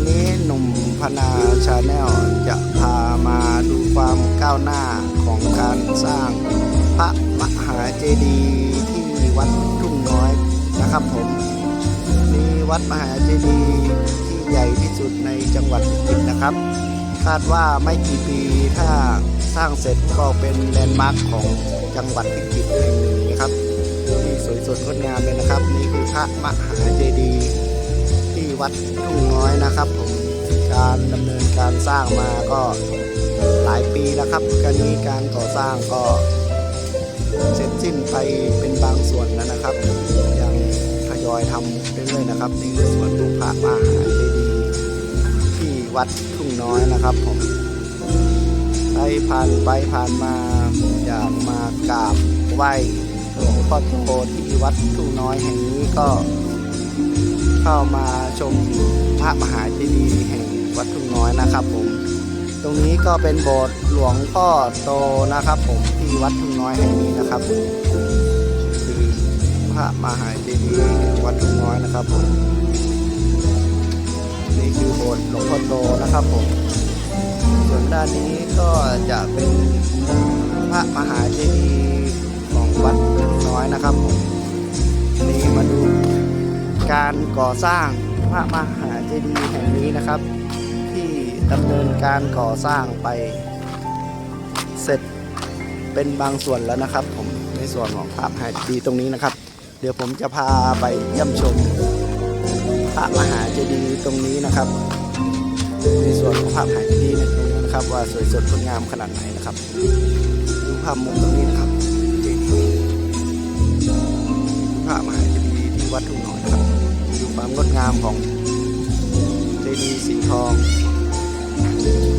ครับวันนี้หนุ่มพนาชาแนลจะพามาดูความก้าวหน้าของการสร้างพระมหาเจดีย์ที่วัดทุ่งน้อยนะครับผมมีวัดมหาเจดีย์ที่ใหญ่ที่สุดในจังหวัดพิจิตรนะครับ คาดว่าไม่กี่ปีถ้าสร้างเสร็จก็เป็นแลนด์มาร์คของจังหวัดพิจิตรแห่งหนึ่งนะครับที่สวยสดงดงามเลยนะครับ นี่คือพระมหาเจดีย์ วัดทุ่งน้อยนะครับผมการดำเนินการสร้างมาก็หลายปีแล้วครับการนี้การก่อสร้างก็เสร็จสิ้นไปเป็นบางส่วนแล้วนะครับ ยังทยอยทำเรื่อยๆนะครับนี่คือส่วนของพระมหาเจดีย์ที่วัดทุ่งน้อยนะครับผมใครผ่านไปผ่านมาอยากมากราบไหว้หลวงพ่อโตที่วัดทุ่งน้อยแห่งนี้ก็ เข้ามาชมพระมหาเจดีย์แห่งวัดทุ่งน้อยนะครับผม ตรงนี้ก็เป็นโบสถ์หลวงพ่อโตนะครับ ผมที่วัดทุ่งน้อยแห่งนี้นะครับคือพระมหาเจดีย์แห่งวัดทุ่งน้อยนะครับผมนี่คือโบสถ์หลวงพ่อโตนะครับผมส่วนด้านนี้ก็จะเป็นพระมหาเจดีย์ของวัดทุ่งน้อยนะครับผมนี่มาดู การก่อสร้างพระมหาเจดีย์แห่งนี้นะครับ ที่ดำเนินการก่อสร้างไปเสร็จเป็นบางส่วนแล้วนะครับ ผมในส่วนของพระมหาเจดีย์ตรงนี้นะครับ เดี๋ยวผมจะพาไปเยี่ยมชม พระมหาเจดีย์ตรงนี้นะครับ ในส่วนของพระมหาเจดีย์ในตรงนี้นะครับ ว่าสวยสดงดงามขนาดไหนนะครับดูภาพมุมตรงนี้นะครับดีย์พระมหาเจดีย์ที่วัดทุ่งน้อย ความงดงามของเจดีย์สีทอง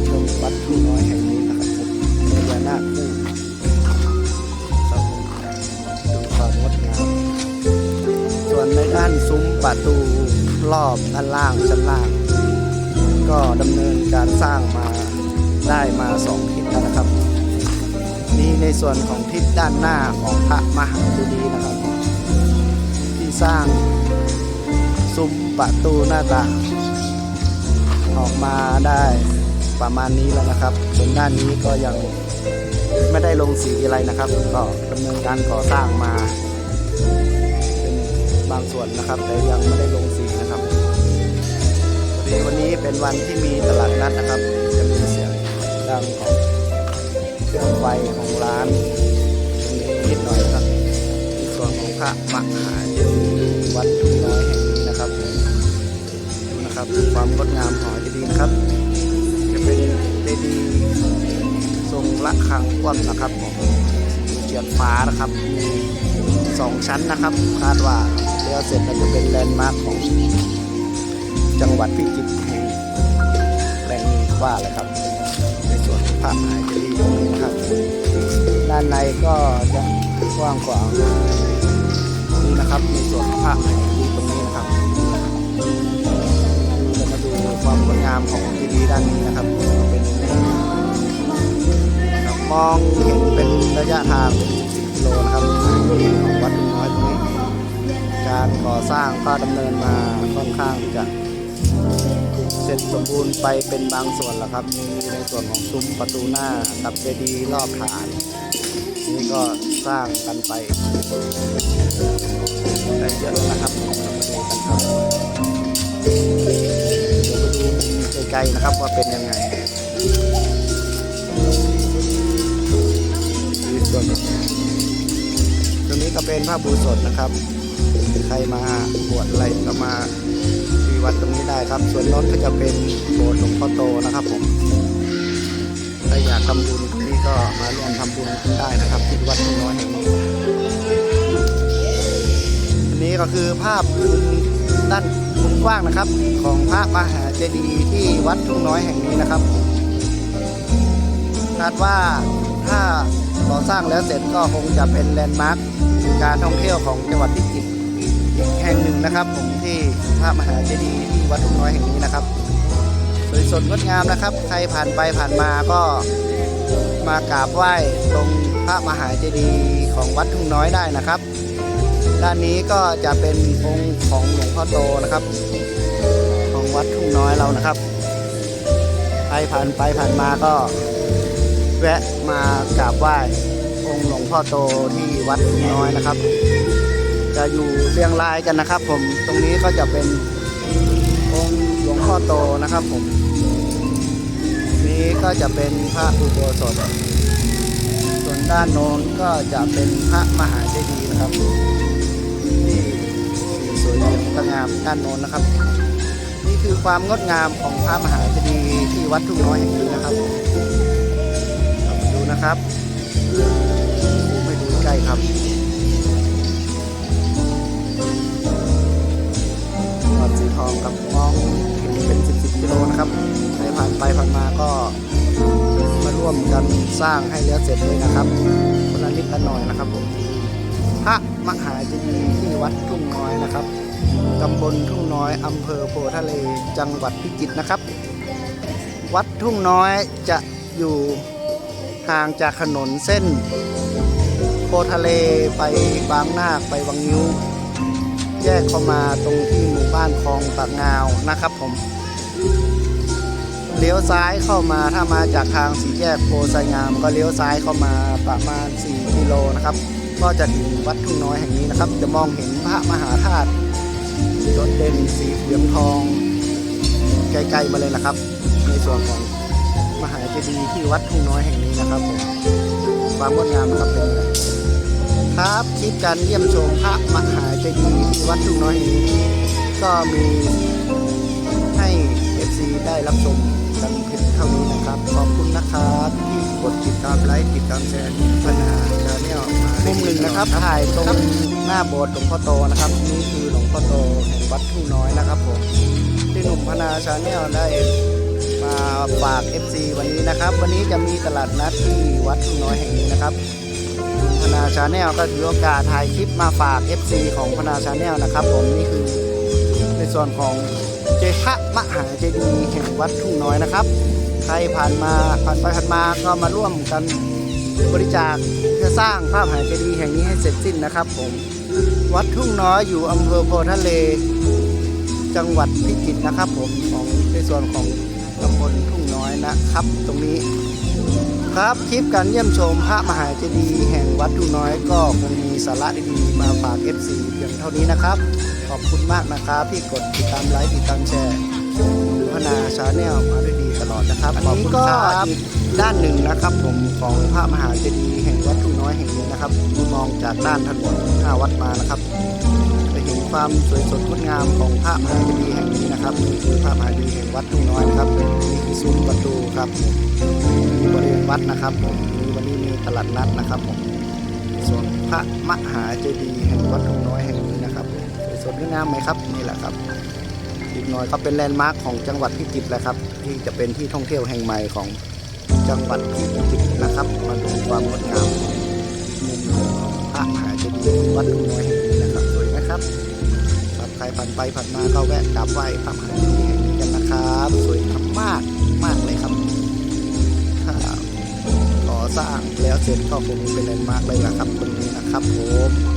ตรงวัดทุ่งน้อยแห่งนี้นะครับผมพญานาคคู่ครับดูความงดงาม ส่วนในด้านซุ้มประตูรอบด้านล่างชั้นล่าง ก็ดำเนินการสร้างมาได้มาสองทิศแล้วนะครับ นี่ในส่วนของทิศด้านหน้าของพระมหาเจดีย์นะครับ ที่สร้าง ซุ้มประตูหน้าต่าง ออกมาได้ประมาณนี้แล้วนะครับส่วนด้านนี้ก็ยังไม่ได้ลงสีอะไรนะครับ ก็ดำเนินการก่อสร้างมา เป็นบางส่วนนะครับ แต่ยังไม่ได้ลงสีนะครับพอดีวันนี้เป็นวันที่มีตลาดนัดนะครับจะมีเสียงดังของเครื่องไฟของร้านนิดหน่อยครับในส่วนของพระมหาเจดีย์วัดทุ่งน้อยแห่ง นะครับดูความงดงามของเจดีย์นครับ จะเป็นเจดีย์ทรงระฆังคว่ำนะครับผมเฉียดฟ้านะครับมีสองชั้นนะครับคาดว่าเดี๋ยวเสร็จก็จะเป็นแลนด์มาร์คของจังหวัดพิจิตรแห่งแหล่งนี้ว่าเลยครับ ในส่วนของพหาเจดีย์ตรงนี้นะครับ ด้านในก็จะกว้างกว่านี่นะครับในส่วนของพหายามของเจดีด้านนี้นะครับเป็นยังไงครับมองเห็นเป็นระยะทางเป็น10กิโลนะครับนี่ของวัดน้อยตรงนี้การก่อสร้างก็ดำเนินมาค่อนข้างจะเสร็จสมบูรณ์ไปเป็นบางส่วนแล้วครับมีในส่วนของซุ้มประตูหน้ากับเจดีย์รอบฐานนี่ก็สร้างกันไปได้เยอะแล้วนะครับเรามาดูกันครับ กลๆนะครับว่าเป็นยังไงนี่ส่วนตรงนี้ก็เป็นผ้าบูสดนะครับ ใครมาบวชอะไรก็มาที่วัดตรงนี้ได้ครับ ส่วนโน้นก็จะเป็นโบสถ์หลวงพ่อโตนะครับผมถ้าอยากทำบุญนี่ก็มาร่วมทำบุญกันได้นะครับที่วัดทุ่งน้อยแห่งนี้อันนี้ก็คือภาพด้าน กว้างนะครับ ของพระมหาเจดีย์ที่วัดทุ่งน้อยแห่งนี้นะครับคาดว่าถ้าก่อสร้างแล้วเสร็จก็คงจะเป็นแลนด์มาร์คการท่องเที่ยวของจังหวัดพิจิตรอีกแห่งหนึ่งนะครับ ผมที่พระมหาเจดีย์ที่วัดทุ่งน้อยแห่งนี้นะครับสวยสดงดงามนะครับ ใครผ่านไปผ่านมาก็มากราบไหว้ตรงพระมหาเจดีย์ของวัดทุ่งน้อยได้นะครับ ด้านนี้ก็จะเป็นองค์ของหลวงพ่อโตนะครับ ของวัดทุ่งน้อยเรานะครับใครผ่านไปผ่านมาก็แวะมากราบไหว้องค์หลวงพ่อโตที่วัดทุ่งน้อยนะครับ จะอยู่เรียงรายกันนะครับ ผมตรงนี้ก็จะเป็นองค์หลวงพ่อโตนะครับผม นี้ก็จะเป็นพระอุโบสถส่วนด้านโน้นก็จะเป็นพระมหาเจดีย์นะครับ ที่สวยงามสงามด้านโน้นนะครับ นี่คือความงดงามของพระมหาเจดีย์ที่วัดทุ่งน้อยแห่งนี้นะครับมาดูนะครับไม่ดูใกล้ครับหลอดสีทองกับมองเห็นเป็นสิบสิบกิโลนะครับใครผ่านไปผ่านมาก็มาร่วมกันสร้างให้แล้วเสร็จเลยนะครับคนละนิดละหน่อยนะครับผมพระ มหาเจดีย์ที่วัดทุ่งน้อยนะครับตำบลทุ่งน้อยอำเภอโพทะเล จังหวัดพิจิตรนะครับ วัดทุ่งน้อยจะอยู่ห่างจากถนนเส้น โพทะเลไปบางนาคไปวังนิ้ว แยกเข้ามาตรงที่หมู่บ้านคลองปากงาวนะครับผมเลี้ยวซ้ายเข้ามาถ้ามาจากทางสี่แยกโพไซงาม ก็เลี้ยวซ้ายเข้ามาประมาณ 4 กิโลนะครับ ก็จะถึงวัดทุ่งน้อยแห่งนี้นะครับ จะมองเห็นพระมหาธาตุโดดเด่นสีเหลืองทองไกลๆมาเลยนะครับ ในส่วนของมหาเจดีย์ที่วัดทุ่งน้อยแห่งนี้นะครับผมความงดงามนะครับเป็นยังไงครับคลิปการเยี่ยมชมพระมหาเจดีย์ที่วัดทุ่งน้อยแห่งนี้ ก็มีให้ FC ได้รับชม ท่านี้นะครับ ขอบคุณนะครับที่กดติดตามไลค์ติดตามแชร์พนาชาแนลมามุมหนึ่งนะครับถ่ายตรงหน้าโบสถ์หลวงพ่อโตนะครับ นี่คือหลวงพ่อโตแห่งวัดทุ่งน้อยนะครับผมที่หนุ่มพนาชาแนลได้มาฝาก FC วันนี้นะครับ วันนี้จะมีตลาดนัดที่วัดทุ่งน้อยแห่งนี้นะครับพนาชาแนลก็ถือโอกาสถ่ายคลิปมาฝาก FC ของพนาชาแนลนะครับ ผมนี่คือในส่วนของเจพระมหาเจดีย์แห่งวัดทุ่งน้อยนะครับ ใครผ่านมาผ่านไปผ่านมาก็มาร่วมกันบริจาคเพื่อสร้างพระมหาเจดีย์แห่งนี้ให้เสร็จสิ้นนะครับผมวัดทุ่งน้อยอยู่อำเภอโพทะเล จังหวัดพิจิตรนะครับผมของในส่วนของตำบลทุ่งน้อยนะครับ ตรงนี้ ครับคลิปการเยี่ยมชมพระมหาเจดีย์แห่งวัดทุ่งน้อย ก็คงมีสาระดีๆมาฝาก FC เพียงเท่านี้นะครับ ขอบคุณมากนะครับที่กดติดตามไลค์ติดตามแชร์ พนาชาแนลมาด้วยดีตลอดนะครับอันนี้ก็อีกด้านหนึ่งนะครับผมของพระมหาเจดีย์แห่งวัดทุ่งน้อยแห่งนี้นะครับมองจากด้านถนนหน้าวัดมานะครับจะเห็นความสวยสดงดงามของพระมหาเจดีย์แห่งนี้นะครับนี่คือพระมหาเจดีย์แห่งวัดทุ่งน้อยนะครับนี่คือซุ้มประตูครับที่บริเวณวัดนะครับผมมีวันนี้มีตลาดนัดนะครับผมส่วนพระมหาเจดีย์แห่งวัดทุ่งน้อยแห่งนี้นะครับสวยงามไหมครับนี่แหละครับอี กน่อยก็เป็นแลนด์มาร์คของจังหวัดพิจิตรแล้วครับ ที่จะเป็นที่ท่องเที่ยวแห่งใหม่ของจังหวัดพิจิตรนะครับมาดูความงดงามมุมองพระมหาเจดีย์วัดทุ่งน้อยแห่งนี้นะครับสวยไหมครับครับใครผ่านไปผ่านมาก็แวะกราบไหว้พระมหาเจดีย์แห่งนี้กันนะครับ สวยมากมากเลยครับถ้าก่อสร้างแล้วเสร็จก็คงเป็นแลนด์มาร์กเลยนะครับตรงนี้นะครับผม